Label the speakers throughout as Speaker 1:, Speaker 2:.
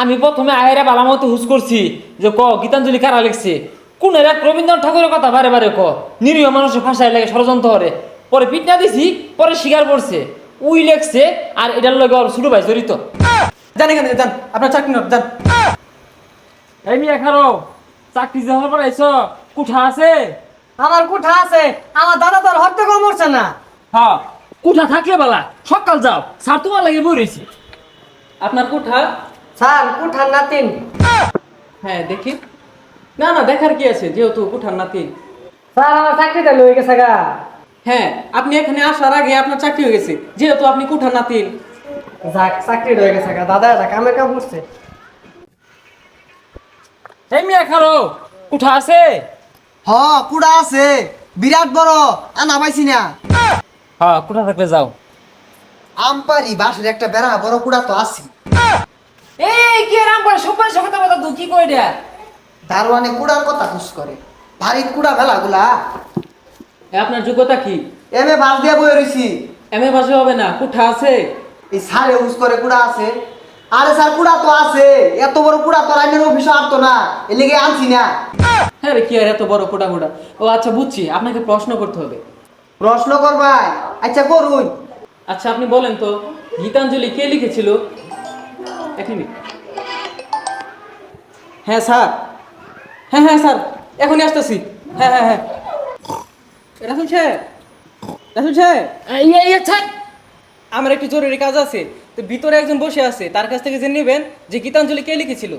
Speaker 1: আমি প্রথমে আহেরা বালামতো হুস করছি যে ক গীতাঞ্জলি কারা লিখছে? কোন এক রবীন্দ্রনাথ ঠাকুরের কথা বারে বারে ক? নিরীহ মানুষের ভাষায় লাগে ষড়যন্ত্র করে পরে পিটনা দিছি পরে স্বীকার করছে উই লেখছে আর এটার লগে ওর ছোট ভাই জড়িত।
Speaker 2: জান এখানে যান। আপনার চাকরি নোট যান।
Speaker 1: এই মিয়া খারো চাকরি যে হওয়ার পর আইছ কুঠা আছে?
Speaker 3: আমার কুঠা আছে। আমার দাদা তোর হত্যা কম মরছে না।
Speaker 1: হ্যাঁ কুঠা থাকলে বালা সকাল যাও স্যার তোমার লাগে বই রয়েছি
Speaker 2: আপনার কোঠা
Speaker 3: স্যার কুঠার নাতিন।
Speaker 2: হ্যাঁ দেখি। না না দেখার কি আছে? যেহেতু কোঠার নাতি
Speaker 3: স্যার আমার চাকরিটা লয়ে গেছে গা।
Speaker 2: হ্যাঁ আপনি এখানে আসার আগে আপনার চাকরি হয়ে গেছে। যেহেতু আপনি কোঠার নাতিন।
Speaker 3: যাক চাকরি হয়ে গেছে গা। দাদা এটা কামে কাম করছে
Speaker 1: এই মিয়া খারো কুঠা আছে?
Speaker 4: হ কুড়া আছে। বিরাট বড় আনা পাইছি না।
Speaker 1: হ্যাঁ কুঠা থাকলে যাও।
Speaker 4: আমপারি বাসের একটা বেড়া বড় কুড়া তো আছে
Speaker 1: এই কি রাম করে? সবাই সবাই কথা কি কই দেয়া
Speaker 4: দারোয়ানে কুড়ার কথা খুশ করে। ভারী কুড়া ভেলা গুলা।
Speaker 2: এ, আপনার যোগ্যতা কি?
Speaker 4: এমে বাস দিয়ে বয়ে রইছি।
Speaker 2: এম এ পাশে হবে না কোঠা আছে।
Speaker 4: এই সারে উস করে কুড়া আছে। আরে স্যার কুড়া তো আছে। এত বড় কুড়া তো রাইনের অফিসে আনতো না। এ লেগে আনছি না।
Speaker 2: হ্যাঁ রে কি আর এত বড় কোটা কোটা ও আচ্ছা বুঝছি। আপনাকে প্রশ্ন করতে হবে।
Speaker 4: প্রশ্ন করবাই আচ্ছা করুন।
Speaker 2: আচ্ছা আপনি বলেন তো গীতাঞ্জলি কে লিখেছিল? এক মিনিট। হ্যাঁ স্যার। হ্যাঁ হ্যাঁ স্যার। এখনই আসতেছি। হ্যাঁ হ্যাঁ হ্যাঁ। রাসুল সাহেব। রাসুল সাহেব। আমার একটু জরুরি কাজ আছে। তো ভিতরে একজন বসে আছে। তার কাছ থেকে জেনে নেবেন যে গীতাঞ্জলি কে লিখেছিল।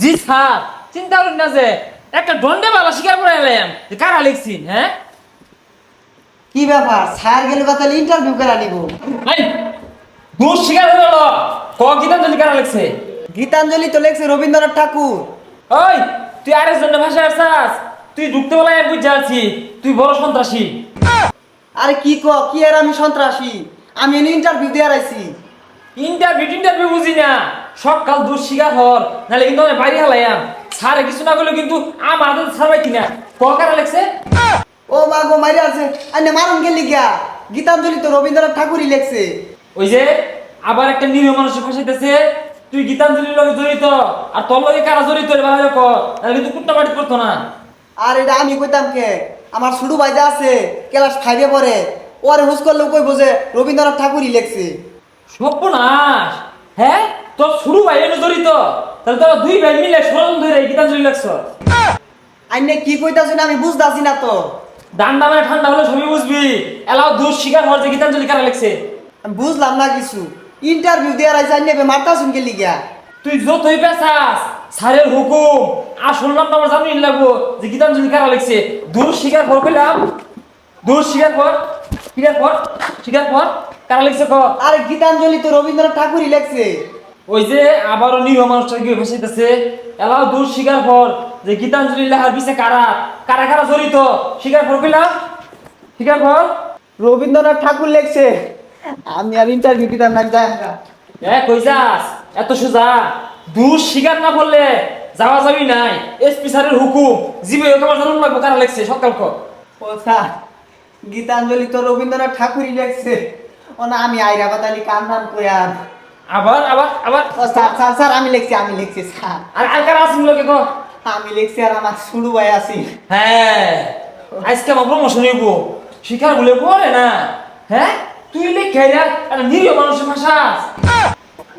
Speaker 1: জি স্যার। চিন্তা করুন না যে একটা দণ্ডে বালা স্বীকার করে এলাম। যে কারা লিখছি হ্যাঁ?
Speaker 4: কি ব্যাপার? স্যার গেলে বা তাহলে ইন্টারভিউ করে নিব।
Speaker 1: এই দোষ স্বীকার ক গীতাঞ্জলি কারা লিখছে?
Speaker 4: গীতাঞ্জলি তো লেখছে রবীন্দ্রনাথ ঠাকুর।
Speaker 1: ওই তুই আরেক জন্য ভাষা আসছাস তুই ঢুকতে বলা আমি বুঝতে পারছি তুই বড় সন্ত্রাসী।
Speaker 4: আরে কি ক কি আর আমি সন্ত্রাসী? আমি ইন্টারভিউ দিয়ে আইছি।
Speaker 1: ইন্টারভিউ ইন্টারভিউ বুঝি না। সকাল স্বীকার হর নাহলে কিন্তু আমি বাইরে হালাইয়াম। স্যারে কিছু না কিন্তু আমার হাতে পাইতি না ক কারা লিখছে?
Speaker 4: ও মা গো মারি আছে আনে মারুন গেলি গিয়া। গীতাঞ্জলি তো রবীন্দ্রনাথ ঠাকুরই লেখছে।
Speaker 1: ওই যে আবার একটা নিরীহ মানুষের ফাঁসাইতেছে তুই গীতাঞ্জলির লগে জড়িত আর তোর লগে কারা জড়িত রে ভালো ক নাহলে কিন্তু কুট্টা বাড়ি করতো না।
Speaker 4: আর এটা আমি কইতাম কে? আমার শুরু বাইজা আছে ক্লাস ফাইভে পড়ে ওরে হুস করলে কইবো যে রবীন্দ্রনাথ ঠাকুরই লেখছে।
Speaker 1: সর্বনাশ! হ্যাঁ? তোর শুরু ভাই এনে জড়িত। তাহলে তোরা দুই ভাই মিলে সরম ধরে গীতাঞ্জলি লেখছ।
Speaker 4: আইনে কি কইতাছ না আমি বুঝতাছি না তো।
Speaker 1: ডান দামে ঠান্ডা হলে সবই বুঝবি। এলাও দোষ স্বীকার হওয়ার যে গীতাঞ্জলি কারা লেখছে?
Speaker 4: বুঝলাম না কিছু। ইন্টারভিউ দিয়ে আইছি আইনে মারতাছুন গেলি গিয়া
Speaker 1: তুই যতই পেছাস স্যারের হুকুম। আসল নাম আমার জানি লাগবো যে গীতাঞ্জলি কারা লিখছে। দূর স্বীকার কর কইলাম। দূর স্বীকার কর স্বীকার কর স্বীকার কর কারা লিখছে ক?
Speaker 4: আরে গীতাঞ্জলি তো রবীন্দ্রনাথ ঠাকুরই লিখছে।
Speaker 1: ওই যে আবারও নিরীহ মানুষটা কি ফেসাইতেছে। এলাও দূর স্বীকার কর যে গীতাঞ্জলি লেখার পিছে কারা? কারা কারা জড়িত? স্বীকার কর কইলাম। স্বীকার কর
Speaker 4: রবীন্দ্রনাথ ঠাকুর লেখছে। আমি আর ইন্টারভিউ দিতাম না যাই আমরা।
Speaker 1: এ কই যাস? এত সোজা। দূর স্বীকার না করলে যাওয়া যাবি নাই। এসপি স্যারের হুকুম জিবে তোমার জানুন লাগবো কারা লেখছে সকাল কর।
Speaker 4: ও স্যার গীতাঞ্জলি তো রবীন্দ্রনাথ ঠাকুরই লেখছে। ও না আমি আইরা বাতালি কাম নাম করে আর।
Speaker 1: আবার আবার আবার।
Speaker 4: স্যার স্যার স্যার আমি লিখছি আমি লিখছি স্যার।
Speaker 1: আর আর কারা আসুন লোকে কো?
Speaker 4: আমি লিখছি আর আমার শুরু ভাই আছি
Speaker 1: হ্যাঁ আজকে আমার প্রমোশন হইব। শিকার বলে পড়ে না? হ্যাঁ? তুই লেখে যা একটা নিরীহ মানুষের ভাষা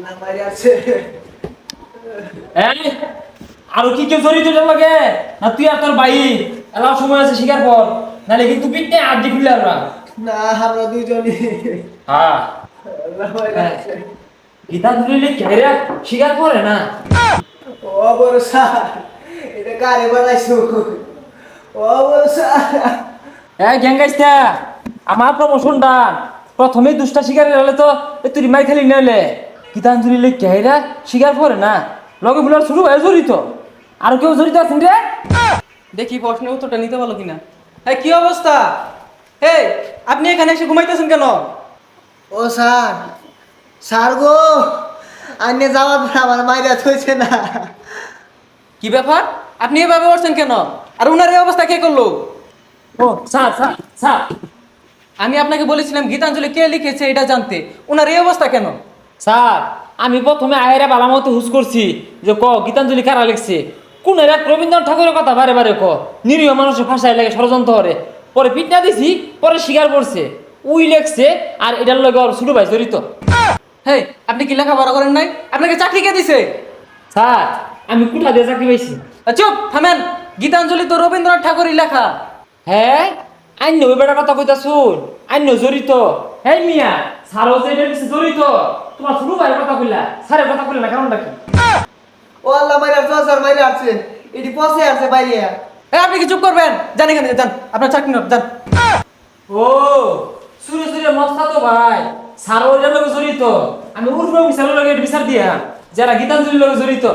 Speaker 4: না মারি আছে।
Speaker 1: হ্যাঁ আরও কি কেউ জড়িত লাগে না তুই আর তোর ভাই? এলাও সময় আছে শিকার কর। নাহলে কিন্তু পিঠে আড্ডি খুললে আমরা।
Speaker 4: না আমরা দুজনই
Speaker 1: হ্যাঁ।
Speaker 4: না মারি আছে।
Speaker 1: গীতাঞ্জলি লেখে রে শিকার করে না।
Speaker 4: ও স্যার এটা কারে বানাইছো? ও স্যার
Speaker 1: হ্যাঁ গ্যাঙ্গাইস্তা আমার প্রমোশনটা প্রথমেই দুষ্টা শিকারের হলে তো এ তুই মাই খালি নেলে গীতাঞ্জলি লেখে হেরা শিকার করে না লগে বুলার শুরু হয়ে জড়িত। আর কেউ জড়িত আছেন রে?
Speaker 2: দেখি প্রশ্নের উত্তরটা নিতে পারল কিনা। হ্যাঁ কি অবস্থা? হে আপনি এখানে এসে ঘুমাইতেছেন কেন?
Speaker 4: ও স্যার স্যার গো আইনে যাওয়ার পর আমার মাইরা থইছে না।
Speaker 2: কি ব্যাপার? আপনি এভাবে করছেন কেন? আর উনার এই অবস্থা কে করল?
Speaker 1: ও স্যার স্যার স্যার।
Speaker 2: আমি আপনাকে বলেছিলাম গীতাঞ্জলি কে লিখেছে এটা জানতে? উনার এই অবস্থা কেন?
Speaker 1: স্যার আমি প্রথমে আয়েরা বালা মতো হুস করছি যে ক গীতাঞ্জলি কারা লিখছে? কোন এক রবীন্দ্রনাথ ঠাকুরের কথা বারে বারে ক নিরীহ মানুষের ভাষায় লাগে ষড়যন্ত্র করে। পরে পিটনা দিছি পরে স্বীকার করছে উই লেখছে আর এটার লগে ওর ছোট ভাই জড়িত।
Speaker 2: হেই আপনি কি লেখা লেখাপড়া করেন নাই? আপনাকে চাকরি কে দিছে?
Speaker 1: স্যার আমি কোথা দিয়ে চাকরি পাইছি।
Speaker 2: চুপ থামেন। গীতাঞ্জলি তো রবীন্দ্রনাথ ঠাকুরই লেখা।
Speaker 1: হ্যাঁ? আইন ওই বেটার কথা কইতা শুন। আইন জড়িত হ্যাঁ মিয়া স্যারও যে এটার জড়িত তোমার ছোট ভাইয়ের কথা কইলা স্যারের কথা কইলা না কারণটা কি?
Speaker 4: ও আল্লাহ মাইরে আসছে স্যার মাইরে আসছে। এটি পচে আসছে বাইরে।
Speaker 2: এ আপনি কি চুপ করবেন? জানি কেন যান। আপনার চাকরি নেন যান।
Speaker 1: ও সুরে সুরে মস্তা তো ভাই। স্যারও এটার লগে জড়িত। আমি উর্ফে বিচারের লগে এটা বিচার দিয়া। যারা গীতাঞ্জলির লগে জড়িত।